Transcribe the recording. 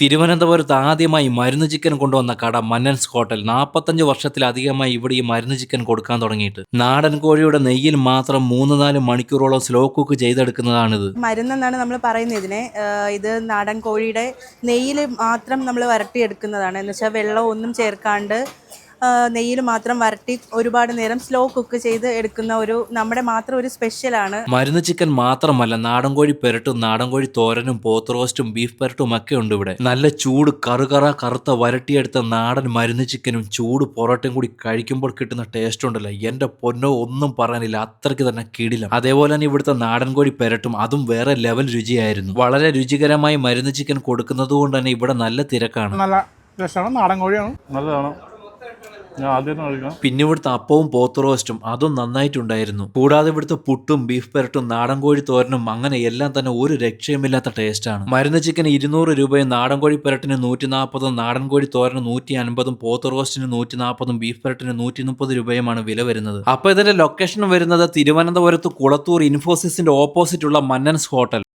തിരുവനന്തപുരത്ത് ആദ്യമായി മരുന്ന് ചിക്കൻ കൊണ്ടുവന്ന കട മന്നൻസ് ഹോട്ടൽ. നാൽപ്പത്തഞ്ച് വർഷത്തിലധികമായി ഇവിടെ ഈ മരുന്ന് ചിക്കൻ കൊടുക്കാൻ തുടങ്ങിയിട്ട്. നാടൻ കോഴിയുടെ നെയ്യിൽ മാത്രം മൂന്ന് നാല് മണിക്കൂറോളം സ്ലോ കുക്ക് ചെയ്തെടുക്കുന്നതാണിത്. മരുന്നെന്നാണ് നമ്മൾ പറയുന്നത് ഇതിനെ. ഇത് നാടൻ കോഴിയുടെ നെയ്യിൽ മാത്രം നമ്മൾ വരട്ടിയെടുക്കുന്നതാണ്. എന്ന് വെച്ചാൽ വെള്ളം ഒന്നും ചേർക്കാണ്ട് നെയ്യിൽ മാത്രം വരട്ടി ഒരുപാട് നേരം സ്ലോ കുക്ക് ചെയ്ത് എടുക്കുന്ന ഒരു നമ്മുടെ മാത്രം ഒരു സ്പെഷ്യലാണ് മരുന്ന് ചിക്കൻ മാത്രമല്ല നാടൻ കോഴി പെരട്ടും നാടൻ കോഴി തോരനും പോത്ത് റോസ്റ്റും ബീഫ് പെരട്ടും ഒക്കെ ഉണ്ട് ഇവിടെ. നല്ല ചൂട് കറുകറ കറുത്ത വരട്ടിയെടുത്ത നാടൻ മരുന്ന് ചിക്കനും ചൂട് പൊറോട്ടയും കൂടി കഴിക്കുമ്പോൾ കിട്ടുന്ന ടേസ്റ്റ് ഉണ്ടല്ലോ. എന്റെ പൊന്നോ ഒന്നും പറയാനില്ല അത്രയ്ക്ക് തന്നെ കിടിലം. അതേപോലെ തന്നെ ഇവിടുത്തെ നാടൻ കോഴി പെരട്ടും അതും വേറെ ലെവൽ രുചിയായിരുന്നു. വളരെ രുചികരമായി മരുന്ന് ചിക്കൻ കൊടുക്കുന്നത് കൊണ്ട് തന്നെ ഇവിടെ നല്ല തിരക്കാണ്. നല്ല രസമാണ് നാടൻ കോഴിയാണ്. നല്ലതാണ്. പിന്നെ ഇവിടുത്തെ അപ്പവും പോത്ത് റോസ്റ്റും അതും നന്നായിട്ടുണ്ടായിരുന്നു. കൂടാതെ ഇവിടുത്തെ പുട്ടും ബീഫ് പെരട്ടും നാടൻ കോഴി തോരനും അങ്ങനെ എല്ലാം തന്നെ ഒരു രക്ഷയുമില്ലാത്ത ടേസ്റ്റാണ് മരുന്ന് ചിക്കൻ ഇരുന്നൂറ് രൂപയും നാടൻ കോഴി പെരട്ടിന് നൂറ്റി നാൽപ്പതും നാടൻ കോഴി തോരന് നൂറ്റി അൻപതും പോത്ത് റോസ്റ്റിന് നൂറ്റി നാൽപ്പതും ബീഫ് പെരട്ടിന് നൂറ്റി മുപ്പത് രൂപയുമാണ് വില വരുന്നത്. അപ്പൊ ഇതിന്റെ ലൊക്കേഷൻ വരുന്നത് തിരുവനന്തപുരത്ത് കുളത്തൂർ ഇൻഫോസിസിന്റെ ഓപ്പോസിറ്റ് ഉള്ള മന്നൻസ് ഹോട്ടൽ